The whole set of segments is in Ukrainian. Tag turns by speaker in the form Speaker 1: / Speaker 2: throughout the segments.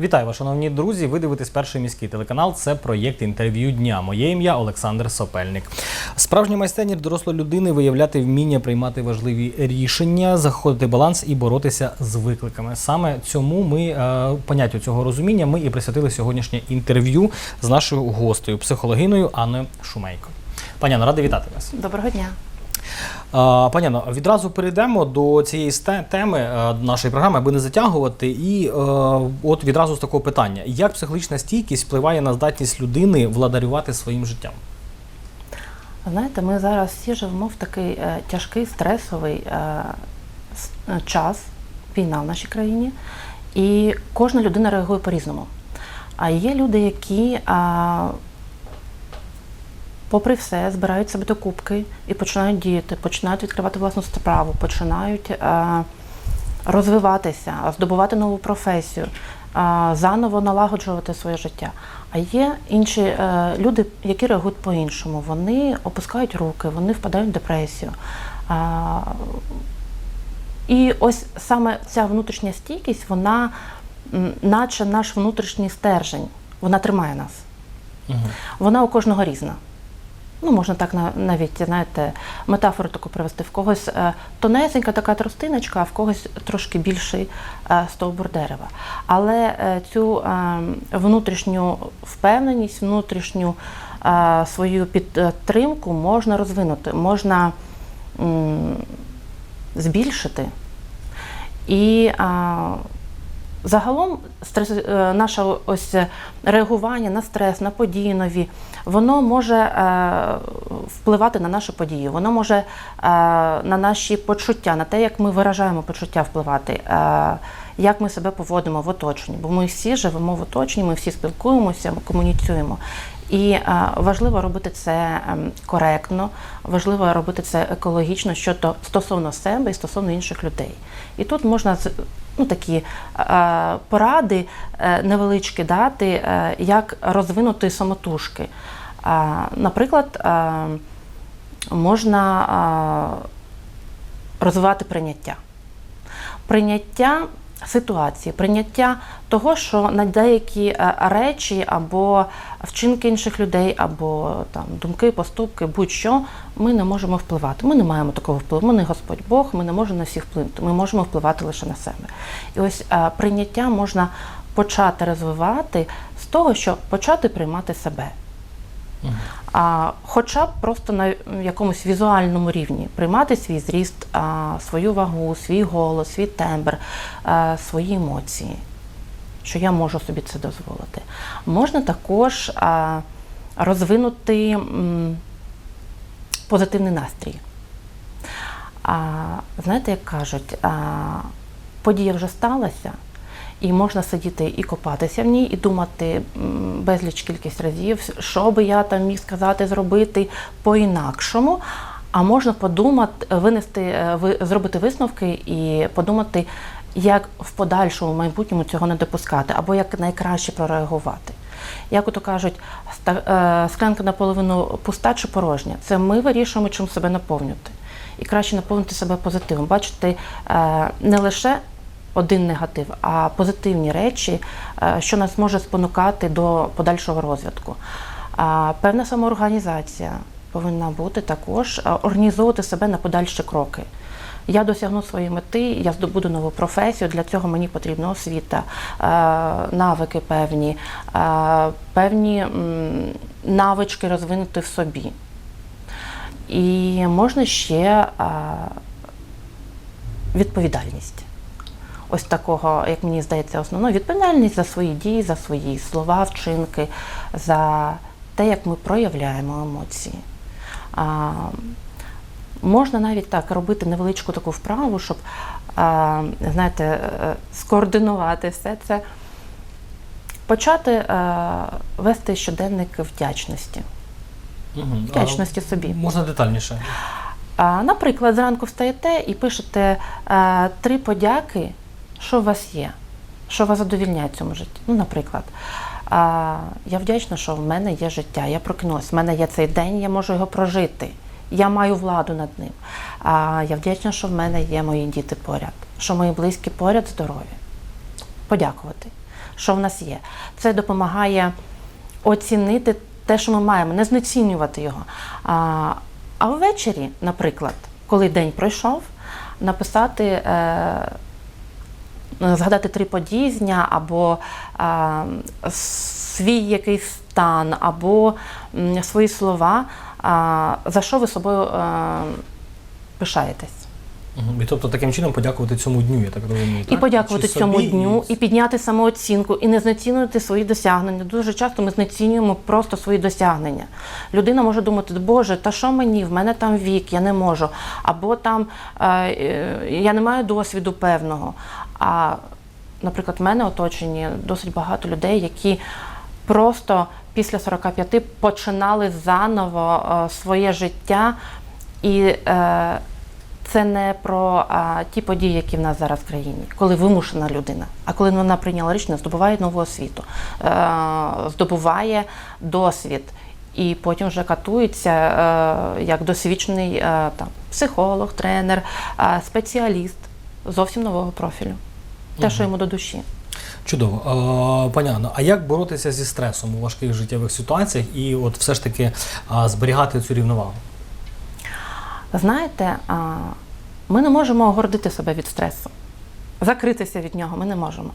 Speaker 1: Вітаю вас, шановні друзі. Ви дивитесь перший міський телеканал. Це проєкт інтерв'ю дня. Моє ім'я Олександр Сопельник. Справжній майстерність дорослої людини виявляти вміння приймати важливі рішення, заходити баланс і боротися з викликами. Саме цьому ми е, поняттю цього розуміння ми і присвятили сьогоднішнє інтерв'ю з нашою гостею, психологиною Анною Шумейко. Пані Анно, радий вітати вас.
Speaker 2: Доброго дня.
Speaker 1: Пані відразу перейдемо до цієї теми е, нашої програми, аби не затягувати. І е, от відразу з такого питання: як психологічна стійкість впливає на здатність людини владарювати своїм життям?
Speaker 2: Знаєте, ми зараз всі живемо в такий е, тяжкий стресовий час, війна в нашій країні, і кожна людина реагує по-різному. А є люди, які, попри все, збирають себе до кубки і починають діяти, починають відкривати власну справу, починають е, розвиватися, здобувати нову професію, е, заново налагоджувати своє життя. А є інші е, люди, які реагують по-іншому. Вони опускають руки, вони впадають в депресію. І ось саме ця внутрішня стійкість, вона наче наш внутрішній стержень, вона тримає нас.
Speaker 1: Угу.
Speaker 2: Вона у кожного різна. Ну, можна так навіть, знаєте, метафору таку привести. В когось е, тонесенька така тростиночка, а в когось трошки більший е, стовбур дерева. Але е, цю внутрішню впевненість, внутрішню свою підтримку можна розвинути, можна збільшити. І загалом стрес, е, наше ось реагування на стрес, на події нові, воно може е, впливати на нашу подію, воно може е, на наші почуття, на те, як ми виражаємо почуття впливати, е, як ми себе поводимо в оточенні. Бо ми всі живемо в оточенні, ми всі спілкуємося, ми комуніцюємо. І е, важливо робити це ем, коректно, важливо робити це екологічно щодо стосовно себе і стосовно інших людей. І тут можна ну, такі е, поради е, невеличкі дати, як розвинути самотужки. Наприклад, можна розвивати прийняття. Прийняття ситуації, прийняття того, що на деякі е, речі або вчинки інших людей, або там думки, поступки, будь-що ми не можемо впливати. Ми не маємо такого впливу. Ми не Господь Бог, ми не можемо на всіх вплинути. Ми можемо впливати лише на себе. І ось е, прийняття можна почати розвивати з того, що почати приймати себе. А, хоча б просто на якомусь візуальному рівні приймати свій зріст, а, свою вагу, свій голос, свій тембр, а, свої емоції, що я можу собі це дозволити. Можна також а, розвинути м, позитивний настрій. А, знаєте, як кажуть, а, подія вже сталася, і можна сидіти і копатися в ній, і думати безліч кількість разів, що би я там міг сказати, зробити по-інакшому. А можна подумати, винести, е, зробити висновки і подумати, як в подальшому майбутньому цього не допускати, або як найкраще прореагувати. Як ото кажуть, е, склянка наполовину пуста чи порожня. Це ми вирішуємо, чим себе наповнювати. І краще наповнити себе позитивом. Бачити е, не лише один негатив, а позитивні речі, е, що нас може спонукати до подальшого розвитку. А Певна самоорганізація повинна бути також, е, організовувати себе на подальші кроки. Я досягну своєї мети, я здобуду нову професію. Для цього мені потрібна освіта, е, навики певні, е, певні навички розвинути в собі. І можна ще е, відповідальність. Ось такого, як мені здається, основно відповідальність за свої дії, за свої слова, вчинки, за те, як ми проявляємо емоції. А, можна навіть так робити невеличку таку вправу, щоб а, знаєте, е, скоординувати все це. Почати е, вести щоденник вдячності.
Speaker 1: Угу.
Speaker 2: Вдячності собі.
Speaker 1: Можна детальніше.
Speaker 2: А, Наприклад, зранку встаєте і пишете е, три подяки, що у вас є, що вас задовільняє в цьому житті. Ну, наприклад, а, я вдячна, що в мене є життя, я прокинулась, в мене є цей день, я можу його прожити. Я маю владу над ним. А, я вдячна, що в мене є мої діти поряд, що мої близькі поряд здорові. Подякувати. що в нас є. Це допомагає оцінити те, що ми маємо, не знецінювати його. А, а ввечері, наприклад, коли день пройшов, написати. Е, згадати три події з дня, або а, свій якийсь стан, або свої слова, а, за що ви собою пишаєтесь.
Speaker 1: І тобто таким чином подякувати цьому дню, я так розумію.
Speaker 2: І
Speaker 1: так?
Speaker 2: подякувати
Speaker 1: Чи
Speaker 2: цьому
Speaker 1: собі,
Speaker 2: дню,
Speaker 1: і...
Speaker 2: і підняти самооцінку, і не знецінювати свої досягнення. Дуже часто ми знецінюємо просто свої досягнення. Людина може думати, Боже, та що мені? В мене там вік, я не можу. Або там е, е, я не маю досвіду певного. А, наприклад, в мене оточені досить багато людей, які просто після 45 починали заново е, своє життя. І е, це не про ті події, які в нас зараз в країні, коли вимушена людина, а коли вона прийняла рішення, здобуває нову освіту, е, здобуває досвід і потім вже катується як досвідчений там, психолог, тренер, спеціаліст зовсім нового профілю. Те, що йому до душі.
Speaker 1: Чудово. Пані Анно, а як боротися зі стресом у важких життєвих ситуаціях і от все ж таки зберігати цю рівновагу?
Speaker 2: Знаєте, ми не можемо огордити себе від стресу, закритися від нього ми не можемо.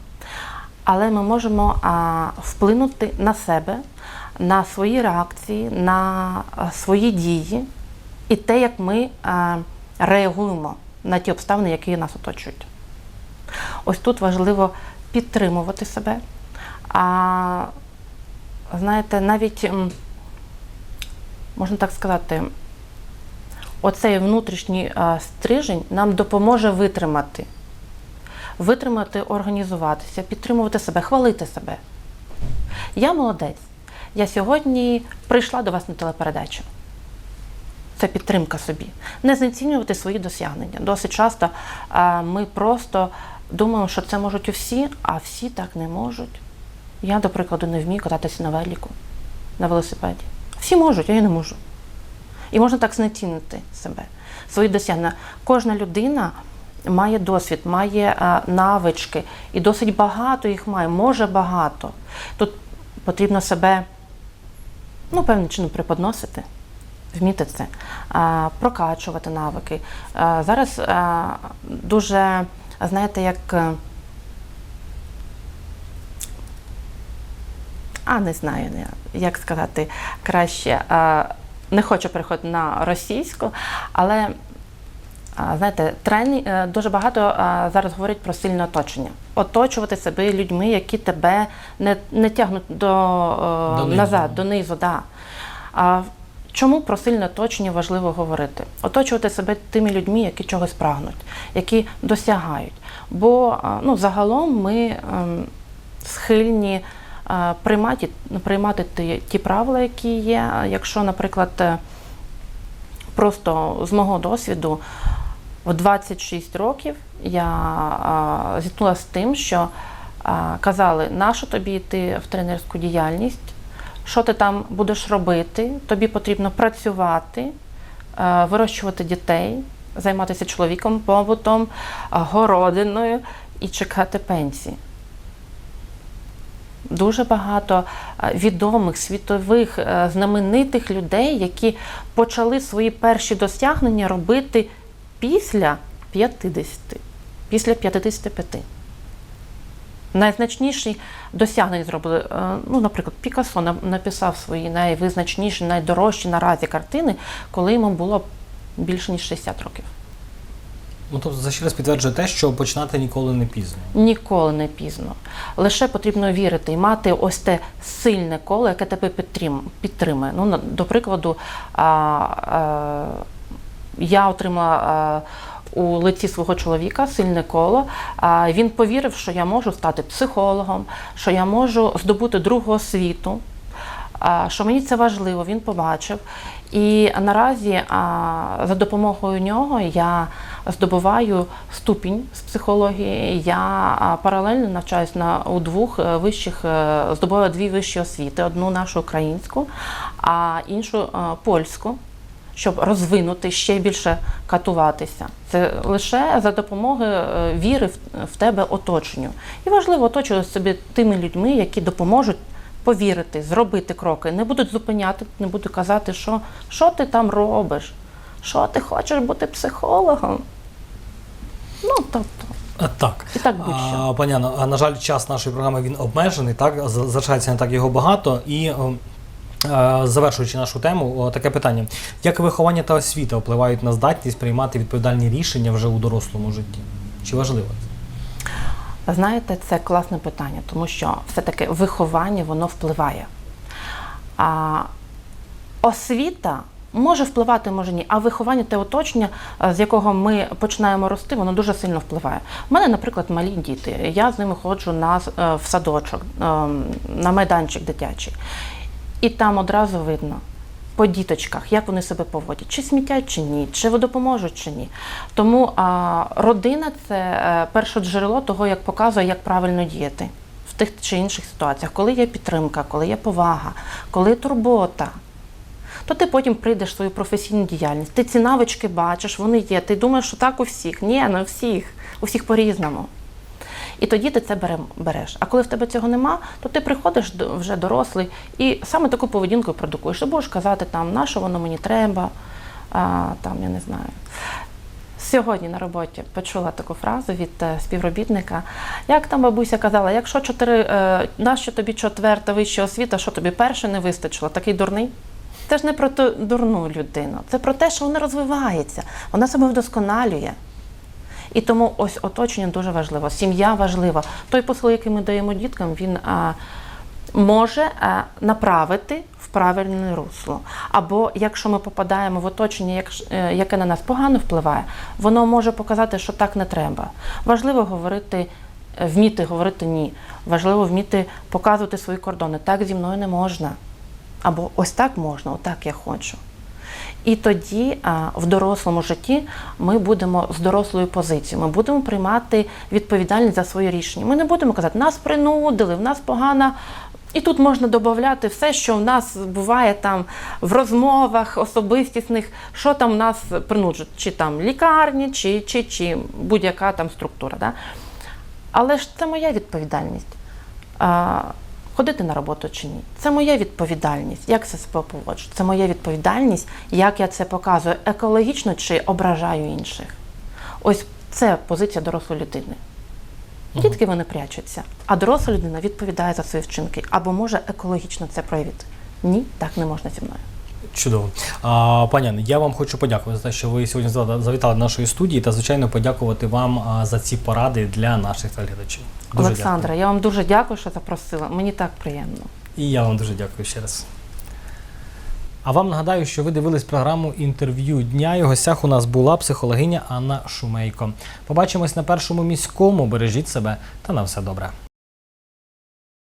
Speaker 2: Але ми можемо вплинути на себе, на свої реакції, на свої дії і те, як ми реагуємо на ті обставини, які нас оточують. Ось тут важливо підтримувати себе. А знаєте, навіть можна так сказати, оцей внутрішній стрижень нам допоможе витримати. Витримати, організуватися, підтримувати себе, хвалити себе. Я молодець. Я сьогодні прийшла до вас на телепередачу. Це підтримка собі. Не знецінювати свої досягнення. Досить часто ми просто думаємо, що це можуть усі, а всі так не можуть. Я, до прикладу, не вмію кататися на велику, на велосипеді. Всі можуть, а я не можу. І можна так знецінити себе, свої досягнення. Кожна людина має досвід, має навички, і досить багато їх має, може багато. Тут потрібно себе ну, певним чином преподносити, вміти це, прокачувати навики. Зараз дуже, знаєте, як. е, А не знаю, як сказати краще. Не хочу переходити на російську, але знаєте, трені е, дуже багато зараз говорять про сильне оточення. Оточувати себе людьми, які тебе не, не тягнуть до, е,
Speaker 1: Донизу.
Speaker 2: назад, донизу. Да. Чому про сильне оточення важливо говорити? Оточувати себе тими людьми, які чогось прагнуть, які досягають. Бо ну, загалом ми ем, схильні е, приймати, приймати ті, ті правила, які є. Якщо, наприклад, е, просто з мого досвіду в 26 років я зіткнулася з тим, що казали, нащо тобі йти в тренерську діяльність, що ти там будеш робити, тобі потрібно працювати, вирощувати дітей, займатися чоловіком, побутом, городиною і чекати пенсії. Дуже багато е, відомих світових е, знаменитих людей, які почали свої перші досягнення робити після 50, після 55. Найзначніші досягнення зробили. е, Ну, наприклад, Пікассо написав свої найвизначніші, найдорожчі наразі картини, коли йому було більше ніж 60 років.
Speaker 1: Ну тобто це ще раз підтверджує те, що починати ніколи не пізно.
Speaker 2: Ніколи не пізно. Лише потрібно вірити і мати ось те сильне коло, яке тебе підтримує. Ну, до прикладу, а, а, я отримала а, у лиці свого чоловіка сильне коло. Він повірив, що я можу стати психологом, що я можу здобути другу освіту. Що мені це важливо, він побачив. І наразі за допомогою нього я здобуваю ступінь з психології. Я паралельно навчаюсь на у двох е, вищих, е, здобуваю дві вищі освіти: одну нашу українську, а іншу е, польську. Щоб розвинути ще більше катуватися. Це лише за допомогою е, віри в, тебе оточенню. І важливо оточувати собі тими людьми, які допоможуть повірити, зробити кроки, не будуть зупиняти, не будуть казати, що, що ти там робиш, що ти хочеш бути психологом. Ну, тобто,
Speaker 1: Так.
Speaker 2: і так будь-що.
Speaker 1: А на жаль, час нашої програми він обмежений, так залишається не так його багато. І е, е, завершуючи нашу тему, таке питання: як виховання та освіта впливають на здатність приймати відповідальні рішення вже у дорослому житті? Чи важливо? це?
Speaker 2: Знаєте, це класне питання, тому що все-таки виховання воно впливає. А освіта може впливати, може ні. А виховання те оточення, е, з якого ми починаємо рости, воно дуже сильно впливає. У мене, наприклад, малі діти. Я з ними ходжу на, е, в садочок, е, на майданчик дитячий. І там одразу видно. По діточках, як вони себе поводять, чи смітять, чи ні, чи допоможуть, чи ні. Тому а, родина це е, перше джерело того, як показує, як правильно діяти в тих чи інших ситуаціях, коли є підтримка, коли є повага, коли турбота. То ти потім прийдеш в свою професійну діяльність. Ти ці навички бачиш, вони є. Ти думаєш, що так у всіх. Ні, не у всіх. У всіх по-різному. І тоді ти це береш. А коли в тебе цього нема, то ти приходиш вже дорослий і саме таку поведінку продукуєш. Ти будеш казати, там, на що воно мені треба, а, там, я не знаю. Сьогодні на роботі почула таку фразу від е, співробітника. Як там бабуся казала, якщо чотири, е, нащо тобі четверта вища освіта, що тобі перше не вистачило, такий дурний? Це ж не про ту дурну людину, це про те, що вона розвивається, вона себе вдосконалює. І тому ось оточення дуже важливо, сім'я важлива. Той посил, який ми даємо діткам, він а, може а, направити в правильне русло. Або якщо ми попадаємо в оточення, як, е, яке на нас погано впливає, воно може показати, що так не треба. Важливо говорити, е, вміти говорити ні. Важливо вміти показувати свої кордони. Так зі мною не можна. Або ось так можна, отак я хочу. І тоді в дорослому житті ми будемо з дорослою позицією, ми будемо приймати відповідальність за свої рішення. Ми не будемо казати, нас принудили, в нас погана. І тут можна додати все, що в нас буває там в розмовах особистісних, що там в нас принуджують, чи там лікарні, чи, чи, чи будь-яка там структура. Да? Але ж це моя відповідальність. Ходити на роботу чи ні. Це моя відповідальність. Як це себе поводжу? Це моя відповідальність, як я це показую, екологічно чи ображаю інших. Ось це позиція дорослої людини. Дітки вони прячуться, а доросла людина відповідає за свої вчинки або може екологічно це проявити. Ні, так не можна зі мною.
Speaker 1: Чудово. А, пані Анно, я вам хочу подякувати за те, що ви сьогодні завітали до нашої студії та, звичайно, подякувати вам за ці поради для наших телеглядачів. Дуже
Speaker 2: Олександра, я вам дуже дякую, що запросила. Мені так приємно.
Speaker 1: І я вам дуже дякую ще раз. А вам нагадаю, що ви дивились програму інтерв'ю дня. І гостях у нас була психологиня Анна Шумейко. Побачимось на першому міському. Бережіть себе та на все добре.